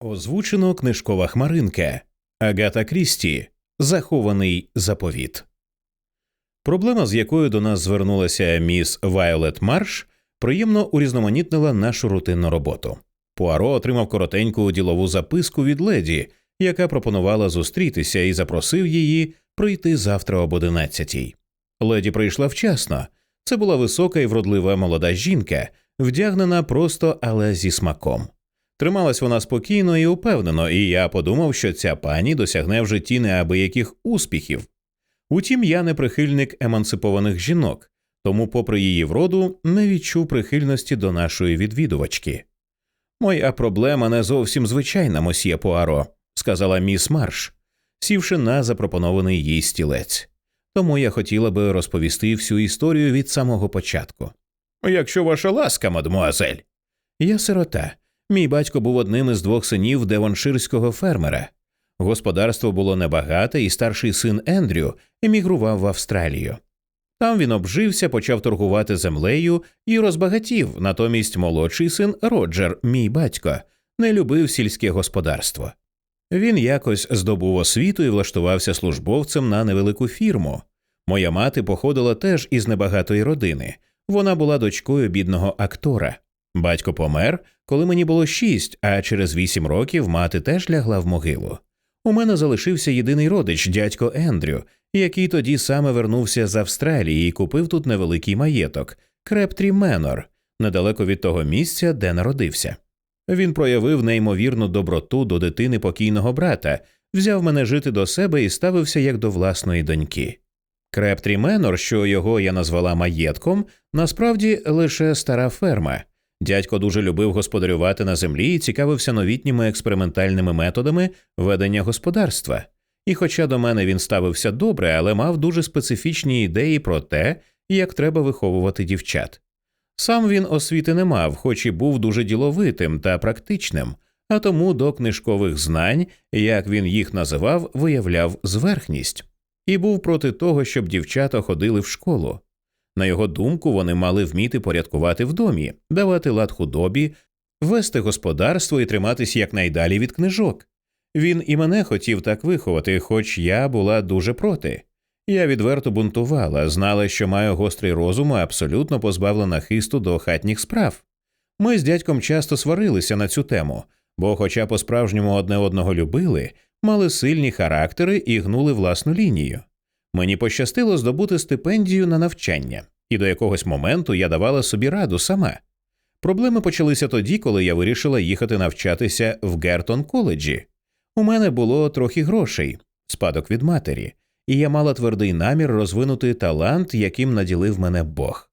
Озвучено книжкова хмаринка Агата Крісті Захований заповіт. Проблема, з якою до нас звернулася міс Вайолет Марш, приємно урізноманітнила нашу рутинну роботу. Пуаро отримав коротеньку ділову записку від леді, яка пропонувала зустрітися і запросив її прийти завтра об одинадцятій. Леді прийшла вчасно. Це була висока і вродлива молода жінка, вдягнена просто, але зі смаком. Трималась вона спокійно і упевнено, і я подумав, що ця пані досягне в житті неабияких успіхів. Утім, я не прихильник емансипованих жінок, тому, попри її вроду, не відчув прихильності до нашої відвідувачки. Моя проблема не зовсім звичайна, мосьє Пуаро, сказала міс Марш, сівши на запропонований їй стілець. Тому я хотіла би розповісти всю історію від самого початку. Якщо ваша ласка, мадмуазель. Я сирота. Мій батько був одним із двох синів девонширського фермера. Господарство було небагате, і старший син Ендрю емігрував в Австралію. Там він обжився, почав торгувати землею і розбагатів. Натомість молодший син Роджер, мій батько, не любив сільське господарство. Він якось здобув освіту і влаштувався службовцем на невелику фірму. Моя мати походила теж із небагатої родини. Вона була дочкою бідного актора. Батько помер, коли мені було шість, а через вісім років мати теж лягла в могилу. У мене залишився єдиний родич, дядько Ендрю, який тоді саме вернувся з Австралії і купив тут невеликий маєток Крептрі Менор, недалеко від того місця, де народився. Він проявив неймовірну доброту до дитини покійного брата, взяв мене жити до себе і ставився як до власної доньки. Крептрі Менор, що його я назвала маєтком, насправді лише стара ферма. Дядько дуже любив господарювати на землі і цікавився новітніми експериментальними методами ведення господарства. І, хоча до мене він ставився добре, але мав дуже специфічні ідеї про те, як треба виховувати дівчат. Сам він освіти не мав, хоч і був дуже діловитим та практичним, а тому до книжкових знань, як він їх називав, виявляв зверхність, і був проти того, щоб дівчата ходили в школу. На його думку, вони мали вміти порядкувати в домі, давати лад худобі, вести господарство і триматись якнайдалі від книжок. Він і мене хотів так виховати, хоч я була дуже проти. Я відверто бунтувала, знала, що маю гострий розум, а абсолютно позбавлена хисту до хатніх справ. Ми з дядьком часто сварилися на цю тему, бо, хоча по справжньому одне одного любили, мали сильні характери і гнули власну лінію. Мені пощастило здобути стипендію на навчання, і до якогось моменту я давала собі раду сама. Проблеми почалися тоді, коли я вирішила їхати навчатися в Гертон коледжі. У мене було трохи грошей, спадок від матері, і я мала твердий намір розвинути талант, яким наділив мене Бог.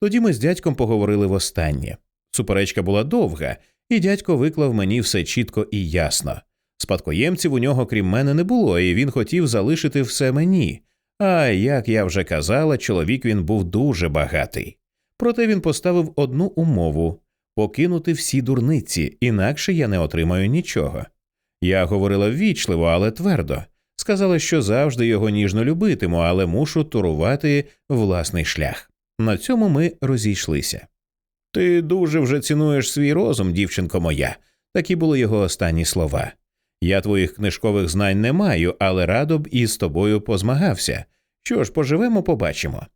Тоді ми з дядьком поговорили востаннє. Суперечка була довга, і дядько виклав мені все чітко і ясно. Спадкоємців у нього, крім мене, не було, і він хотів залишити все мені. А як я вже казала, чоловік він був дуже багатий. Проте він поставив одну умову покинути всі дурниці, інакше я не отримаю нічого. Я говорила ввічливо, але твердо. Сказала, що завжди його ніжно любитиму, але мушу турувати власний шлях. На цьому ми розійшлися. Ти дуже вже цінуєш свій розум, дівчинко моя, такі були його останні слова. Я твоїх книжкових знань не маю, але радо б із тобою позмагався. Що ж, поживемо, побачимо.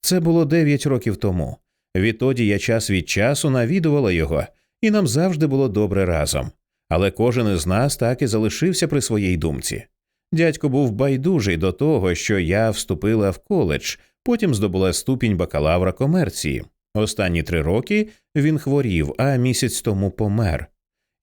Це було дев'ять років тому. Відтоді я час від часу навідувала його, і нам завжди було добре разом. Але кожен із нас так і залишився при своїй думці. Дядько був байдужий до того, що я вступила в коледж, потім здобула ступінь бакалавра комерції. Останні три роки він хворів, а місяць тому помер.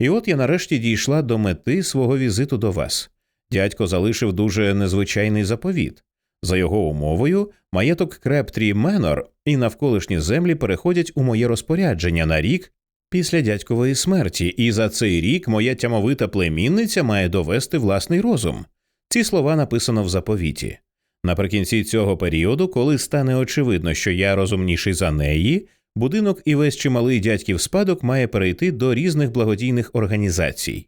І от я нарешті дійшла до мети свого візиту до вас. Дядько залишив дуже незвичайний заповіт. За його умовою, маєток Крептрі Менор і навколишні землі переходять у моє розпорядження на рік після дядькової смерті, і за цей рік моя тямовита племінниця має довести власний розум. Ці слова написано в заповіті. Наприкінці цього періоду, коли стане очевидно, що я розумніший за неї, будинок і весь чималий дядьків спадок має перейти до різних благодійних організацій.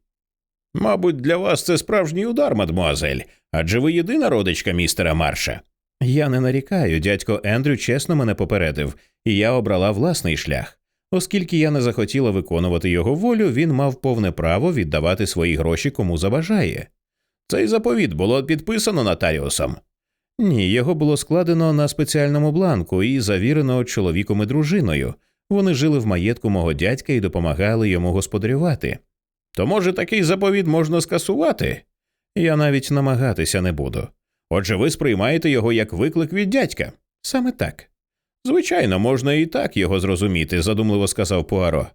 Мабуть, для вас це справжній удар, мадмуазель, адже ви єдина родичка містера Марша. Я не нарікаю, дядько Ендрю чесно мене попередив, і я обрала власний шлях. Оскільки я не захотіла виконувати його волю, він мав повне право віддавати свої гроші кому забажає. Цей заповіт було підписано нотаріусом. Ні, його було складено на спеціальному бланку і завірено чоловіком і дружиною. Вони жили в маєтку мого дядька і допомагали йому господарювати. То, може, такий заповіт можна скасувати? Я навіть намагатися не буду. Отже, ви сприймаєте його як виклик від дядька. Саме так. Звичайно, можна і так його зрозуміти, задумливо сказав Пуаро.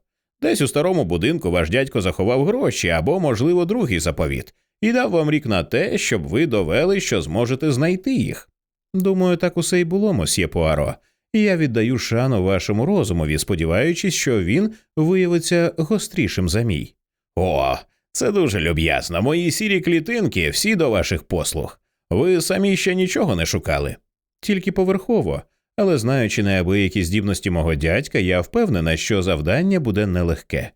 Десь у старому будинку ваш дядько заховав гроші або, можливо, другий заповіт, і дав вам рік на те, щоб ви довели, що зможете знайти їх. Думаю, так усе й було, мосьє Пуаро, і я віддаю шану вашому розумові, сподіваючись, що він виявиться гострішим за мій. О, це дуже люб'язно. Мої сірі клітинки всі до ваших послуг. Ви самі ще нічого не шукали. Тільки поверхово, але знаючи неабиякі здібності мого дядька, я впевнена, що завдання буде нелегке.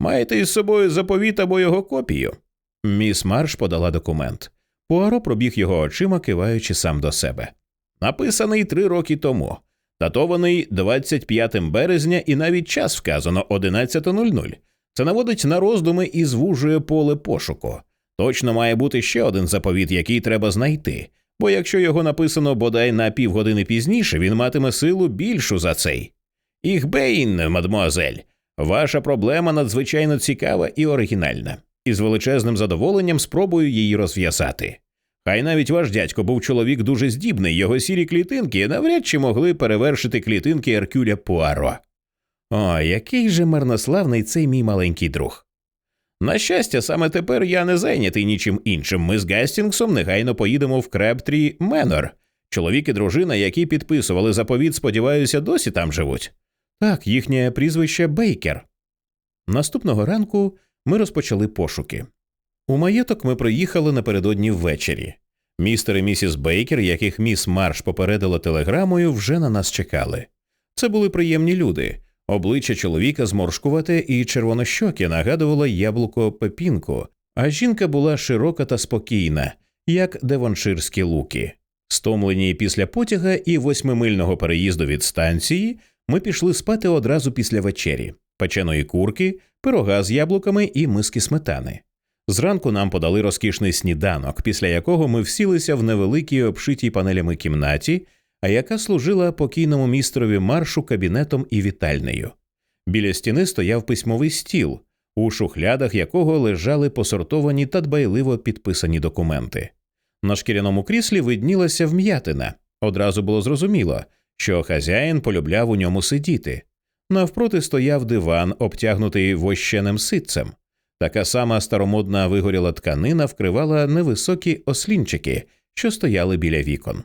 Маєте із собою заповіт або його копію. Міс Марш подала документ. Пуаро пробіг його очима, киваючи сам до себе. Написаний три роки тому, датований 25 березня, і навіть час вказано 11.00. Це наводить на роздуми і звужує поле пошуку. Точно має бути ще один заповіт, який треба знайти, бо якщо його написано бодай на півгодини пізніше, він матиме силу більшу за цей. Іхбейн, мадмуазель, ваша проблема надзвичайно цікава і оригінальна, і з величезним задоволенням спробую її розв'язати. Хай навіть ваш дядько був чоловік дуже здібний, його сірі клітинки навряд чи могли перевершити клітинки Еркюля Пуаро. О, який же марнославний цей мій маленький друг. На щастя, саме тепер я не зайнятий нічим іншим. Ми з Гастінгсом негайно поїдемо в Кребтрі Менор. Чоловік і дружина, які підписували заповіт, сподіваюся, досі там живуть. Так, їхнє прізвище Бейкер. Наступного ранку ми розпочали пошуки. У маєток ми приїхали напередодні ввечері. Містер і місіс Бейкер, яких міс Марш попередила телеграмою, вже на нас чекали. Це були приємні люди. Обличчя чоловіка зморшкувате і червонощоке нагадувало яблуко пепінку, а жінка була широка та спокійна, як девонширські луки. Стомлені після потяга і восьмимильного переїзду від станції, ми пішли спати одразу після вечері, печеної курки, пирога з яблуками і миски сметани. Зранку нам подали розкішний сніданок, після якого ми всілися в невеликій обшитій панелями кімнаті, а яка служила покійному містерові маршу кабінетом і вітальнею. Біля стіни стояв письмовий стіл, у шухлядах якого лежали посортовані та дбайливо підписані документи. На шкіряному кріслі виднілася вм'ятина. Одразу було зрозуміло, що хазяїн полюбляв у ньому сидіти. Навпроти стояв диван, обтягнутий вощеним ситцем. Така сама старомодна вигоріла тканина вкривала невисокі ослінчики, що стояли біля вікон.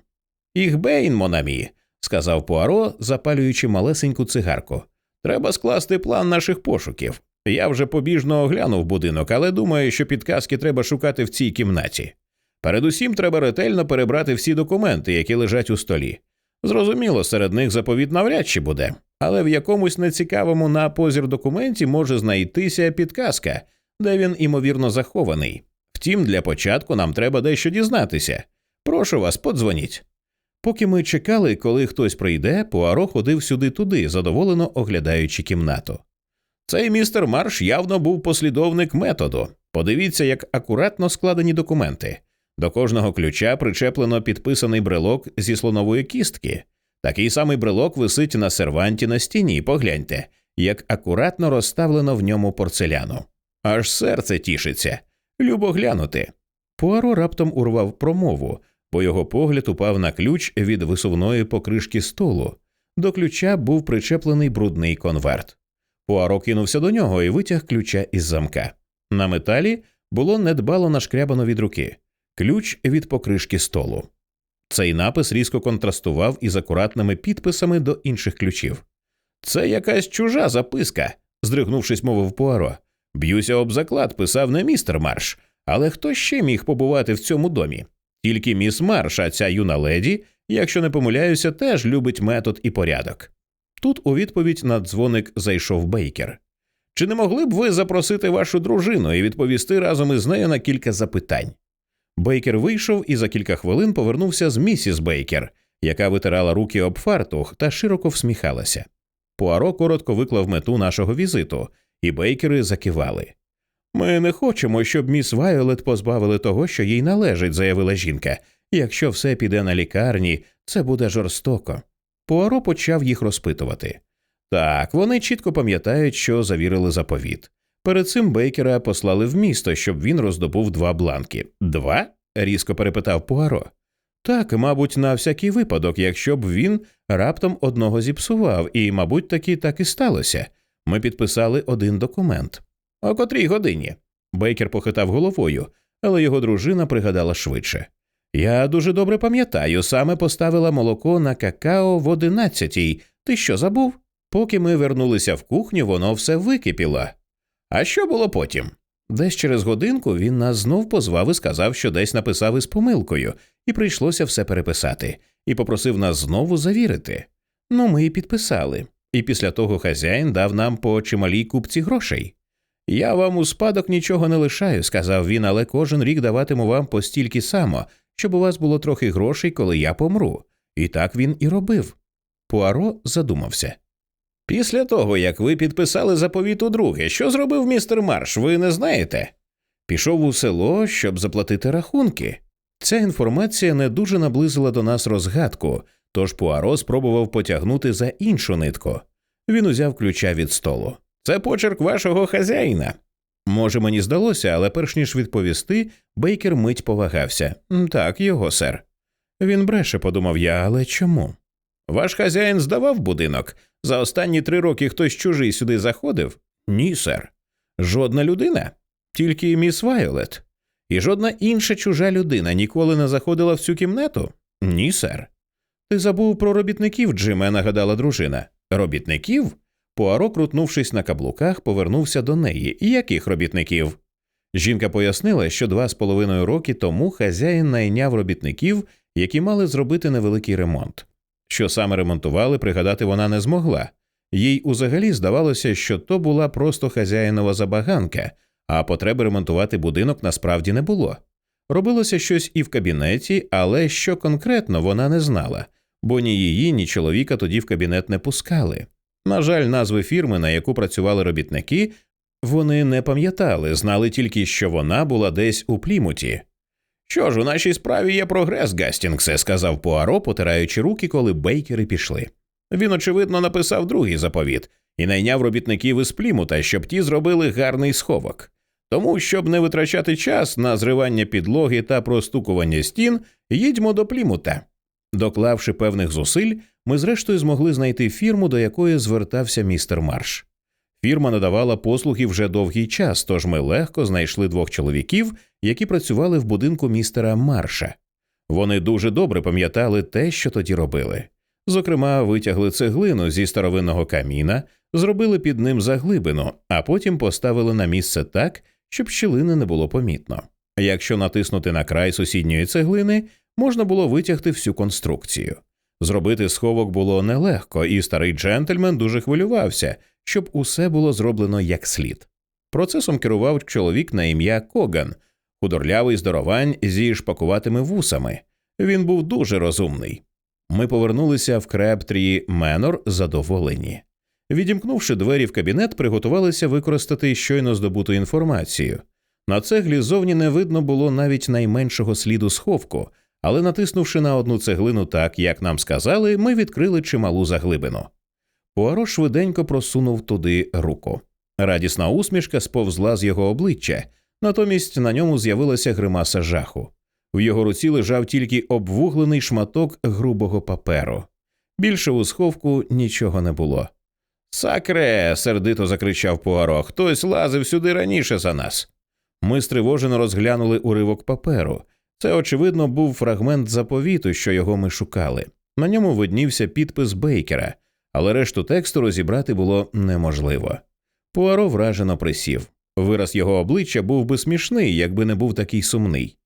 Іхбейн, Монамі, сказав Пуаро, запалюючи малесеньку цигарку. Треба скласти план наших пошуків. Я вже побіжно оглянув будинок, але думаю, що підказки треба шукати в цій кімнаті. Передусім треба ретельно перебрати всі документи, які лежать у столі. Зрозуміло, серед них заповіт навряд чи буде, але в якомусь нецікавому на позір документі може знайтися підказка, де він імовірно захований. Втім, для початку нам треба дещо дізнатися. Прошу вас, подзвоніть. Поки ми чекали, коли хтось прийде, Пуаро ходив сюди-туди, задоволено оглядаючи кімнату. Цей містер Марш явно був послідовник методу. Подивіться, як акуратно складені документи. До кожного ключа причеплено підписаний брелок зі слонової кістки. Такий самий брелок висить на серванті на стіні. Погляньте, як акуратно розставлено в ньому порцеляну. Аж серце тішиться. Любо глянути. Пуаро раптом урвав промову, бо його погляд упав на ключ від висувної покришки столу. До ключа був причеплений брудний конверт. Пуаро кинувся до нього і витяг ключа із замка. На металі було недбало нашкрябано від руки ключ від покришки столу. Цей напис різко контрастував із акуратними підписами до інших ключів. Це якась чужа записка, здригнувшись, мовив Пуаро. Б'юся об заклад, писав не містер Марш, але хто ще міг побувати в цьому домі? Тільки міс Марш, а ця юна леді, якщо не помиляюся, теж любить метод і порядок. Тут у відповідь на дзвоник зайшов Бейкер. Чи не могли б ви запросити вашу дружину і відповісти разом із нею на кілька запитань? Бейкер вийшов і за кілька хвилин повернувся з місіс Бейкер, яка витирала руки об фартух та широко всміхалася. Пуаро коротко виклав мету нашого візиту, і бейкери закивали. Ми не хочемо, щоб міс Вайолет позбавили того, що їй належить, заявила жінка. Якщо все піде на лікарні, це буде жорстоко. Пуаро почав їх розпитувати. Так, вони чітко пам'ятають, що завірили заповіт. Перед цим Бейкера послали в місто, щоб він роздобув два бланки. Два? різко перепитав Пуаро. Так, мабуть, на всякий випадок, якщо б він раптом одного зіпсував, і, мабуть, таки так і сталося. Ми підписали один документ. О котрій годині? Бейкер похитав головою, але його дружина пригадала швидше. Я дуже добре пам'ятаю, саме поставила молоко на какао в одинадцятій. Ти що забув? Поки ми вернулися в кухню, воно все википіло. А що було потім? Десь через годинку він нас знов позвав і сказав, що десь написав із помилкою, і прийшлося все переписати, і попросив нас знову завірити. Ну, ми і підписали, і після того хазяїн дав нам по чималій купці грошей. Я вам у спадок нічого не лишаю, сказав він, але кожен рік даватиму вам по стільки само, щоб у вас було трохи грошей, коли я помру. І так він і робив. Пуаро задумався. Після того, як ви підписали заповіт удруге, що зробив містер Марш, ви не знаєте? Пішов у село, щоб заплатити рахунки. Ця інформація не дуже наблизила до нас розгадку, тож Пуаро спробував потягнути за іншу нитку. Він узяв ключа від столу. Це почерк вашого хазяїна. Може, мені здалося, але перш ніж відповісти, Бейкер мить повагався. Так, його сер. Він бреше, подумав я, але чому? Ваш хазяїн здавав будинок. За останні три роки хтось чужий сюди заходив? Ні, сер. Жодна людина, тільки міс Вайолет. І жодна інша чужа людина ніколи не заходила в цю кімнату? Ні, сер. Ти забув про робітників, Джиме, нагадала дружина. Робітників? Пуаро, крутнувшись на каблуках, повернувся до неї. Яких робітників? Жінка пояснила, що два з половиною роки тому хазяїн найняв робітників, які мали зробити невеликий ремонт. Що саме ремонтували, пригадати вона не змогла. Їй узагалі здавалося, що то була просто хазяїнова забаганка, а потреби ремонтувати будинок насправді не було. Робилося щось і в кабінеті, але що конкретно вона не знала, бо ні її, ні чоловіка тоді в кабінет не пускали. На жаль, назви фірми, на яку працювали робітники, вони не пам'ятали, знали тільки, що вона була десь у плімуті. Що ж, у нашій справі є прогрес, Гастінгсе, сказав Пуаро, потираючи руки, коли бейкери пішли. Він, очевидно, написав другий заповіт і найняв робітників із плімута, щоб ті зробили гарний сховок. Тому, щоб не витрачати час на зривання підлоги та простукування стін, їдьмо до плімута. Доклавши певних зусиль, ми зрештою змогли знайти фірму, до якої звертався містер Марш. Фірма надавала послуги вже довгий час, тож ми легко знайшли двох чоловіків, які працювали в будинку містера Марша. Вони дуже добре пам'ятали те, що тоді робили. Зокрема, витягли цеглину зі старовинного каміна, зробили під ним заглибину, а потім поставили на місце так, щоб щілини не було помітно. Якщо натиснути на край сусідньої цеглини, можна було витягти всю конструкцію. Зробити сховок було нелегко, і старий джентльмен дуже хвилювався, щоб усе було зроблено як слід. Процесом керував чоловік на ім'я Коган, худорлявий здоровань зі шпакуватими вусами. Він був дуже розумний. Ми повернулися в Крептрі Менор задоволені. Відімкнувши двері в кабінет, приготувалися використати щойно здобуту інформацію. На цеглі зовні не видно було навіть найменшого сліду сховку, але натиснувши на одну цеглину так, як нам сказали, ми відкрили чималу заглибину. Пуаро швиденько просунув туди руку. Радісна усмішка сповзла з його обличчя, натомість на ньому з'явилася гримаса жаху. В його руці лежав тільки обвуглений шматок грубого паперу. Більше у сховку нічого не було. Сакре. сердито закричав Пуаро. Хтось лазив сюди раніше за нас. Ми стривожено розглянули уривок паперу. Це, очевидно, був фрагмент заповіту, що його ми шукали. На ньому виднівся підпис Бейкера, але решту тексту розібрати було неможливо. Пуаро вражено присів. Вираз його обличчя був би смішний, якби не був такий сумний.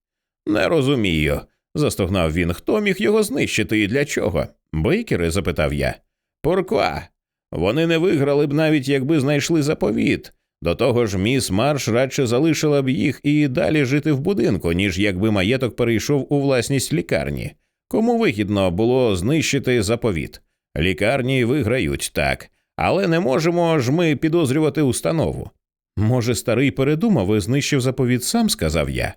Не розумію, застогнав він. Хто міг його знищити і для чого? Бейкери? запитав я. Порква. Вони не виграли б навіть, якби знайшли заповіт. До того ж, міс Марш радше залишила б їх і далі жити в будинку, ніж якби маєток перейшов у власність лікарні. Кому вигідно було знищити заповіт? Лікарні виграють так, але не можемо ж ми підозрювати установу. Може, старий передумав і знищив заповіт сам, сказав я.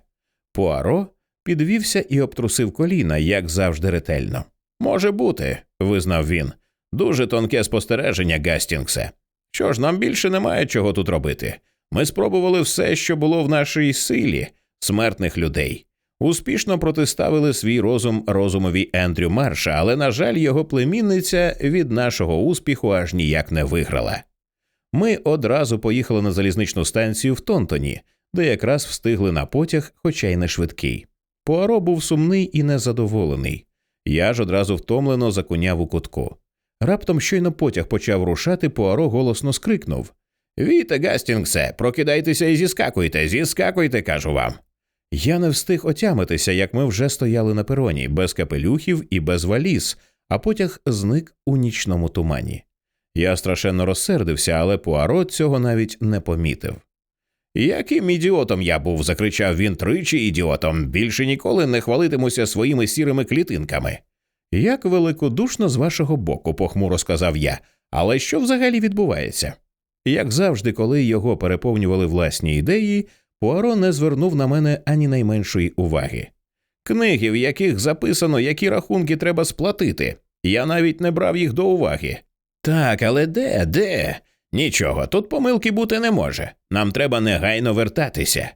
Пуаро підвівся і обтрусив коліна, як завжди ретельно. Може бути, визнав він. Дуже тонке спостереження, Гастінгсе. Що ж, нам більше немає чого тут робити. Ми спробували все, що було в нашій силі, смертних людей. Успішно протиставили свій розум розумові Ендрю Марша, але, на жаль, його племінниця від нашого успіху аж ніяк не виграла. Ми одразу поїхали на залізничну станцію в Тонтоні, де якраз встигли на потяг, хоча й не швидкий. Пуаро був сумний і незадоволений. Я ж одразу втомлено закуняв у кутку. Раптом щойно потяг почав рушати, Пуаро голосно скрикнув Віте, Гастінгсе, прокидайтеся і зіскакуйте, зіскакуйте, кажу вам. Я не встиг отямитися, як ми вже стояли на пероні, без капелюхів і без валіз, а потяг зник у нічному тумані. Я страшенно розсердився, але Пуаро цього навіть не помітив. Яким ідіотом я був, закричав він тричі ідіотом, більше ніколи не хвалитимуся своїми сірими клітинками. Як великодушно з вашого боку, похмуро сказав я, але що взагалі відбувається? Як завжди, коли його переповнювали власні ідеї, Пуаро не звернув на мене ані найменшої уваги. Книги, в яких записано, які рахунки треба сплатити, я навіть не брав їх до уваги. Так, але де, де? Нічого, тут помилки бути не може. Нам треба негайно вертатися.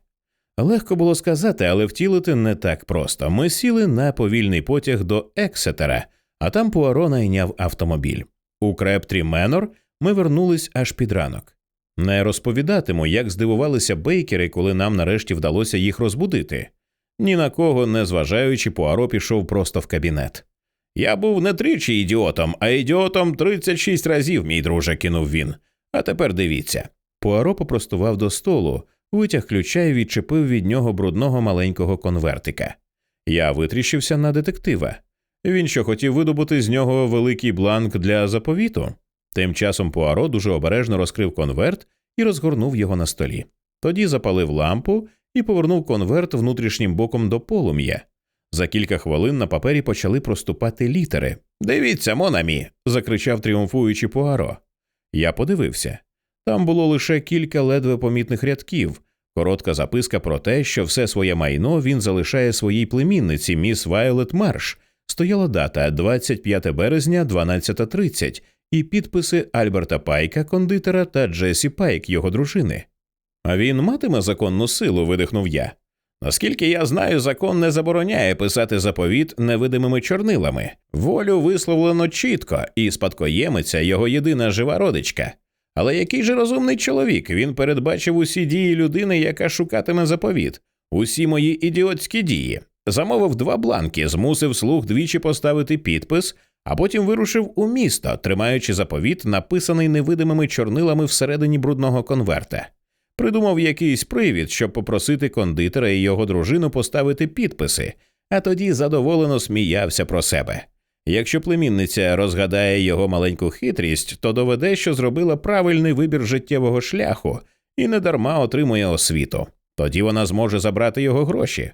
Легко було сказати, але втілити не так просто. Ми сіли на повільний потяг до Ексетера, а там Пуаро найняв автомобіль. У Крептрі Менор ми вернулись аж під ранок. Не розповідатиму, як здивувалися бейкери, коли нам нарешті вдалося їх розбудити. Ні на кого не зважаючи, Пуаро пішов просто в кабінет. Я був не тричі ідіотом, а ідіотом 36 разів, мій друже, кинув він. А тепер дивіться. Пуаро попростував до столу, витяг ключа і відчепив від нього брудного маленького конвертика. Я витріщився на детектива. Він що хотів видобути з нього великий бланк для заповіту. Тим часом Пуаро дуже обережно розкрив конверт і розгорнув його на столі. Тоді запалив лампу і повернув конверт внутрішнім боком до полум'я. За кілька хвилин на папері почали проступати літери. Дивіться, Монамі. закричав тріумфуючи Пуаро. Я подивився. Там було лише кілька ледве помітних рядків, коротка записка про те, що все своє майно він залишає своїй племінниці, міс Вайолет Марш. Стояла дата 25 березня, 12.30, і підписи Альберта Пайка, кондитера та Джесі Пайк, його дружини. А він матиме законну силу, видихнув я. Наскільки я знаю, закон не забороняє писати заповіт невидимими чорнилами. Волю висловлено чітко, і спадкоємиця його єдина жива родичка. Але який же розумний чоловік він передбачив усі дії людини, яка шукатиме заповіт, усі мої ідіотські дії, замовив два бланки, змусив слуг двічі поставити підпис, а потім вирушив у місто, тримаючи заповіт, написаний невидимими чорнилами всередині брудного конверта. Придумав якийсь привід, щоб попросити кондитера і його дружину поставити підписи, а тоді задоволено сміявся про себе. Якщо племінниця розгадає його маленьку хитрість, то доведе, що зробила правильний вибір життєвого шляху і недарма отримує освіту. Тоді вона зможе забрати його гроші.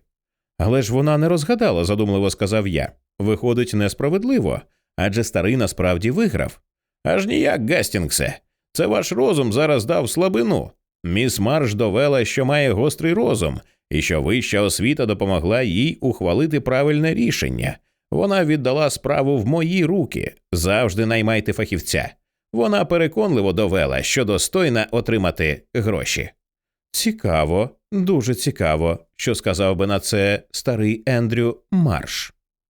Але ж вона не розгадала, задумливо сказав я. Виходить, несправедливо, адже старий насправді виграв. Аж ніяк, Гастінгсе. Це ваш розум зараз дав слабину. Міс Марш довела, що має гострий розум, і що вища освіта допомогла їй ухвалити правильне рішення. Вона віддала справу в мої руки. Завжди наймайте фахівця. Вона переконливо довела, що достойна отримати гроші. Цікаво, дуже цікаво, що сказав би на це старий Ендрю Марш.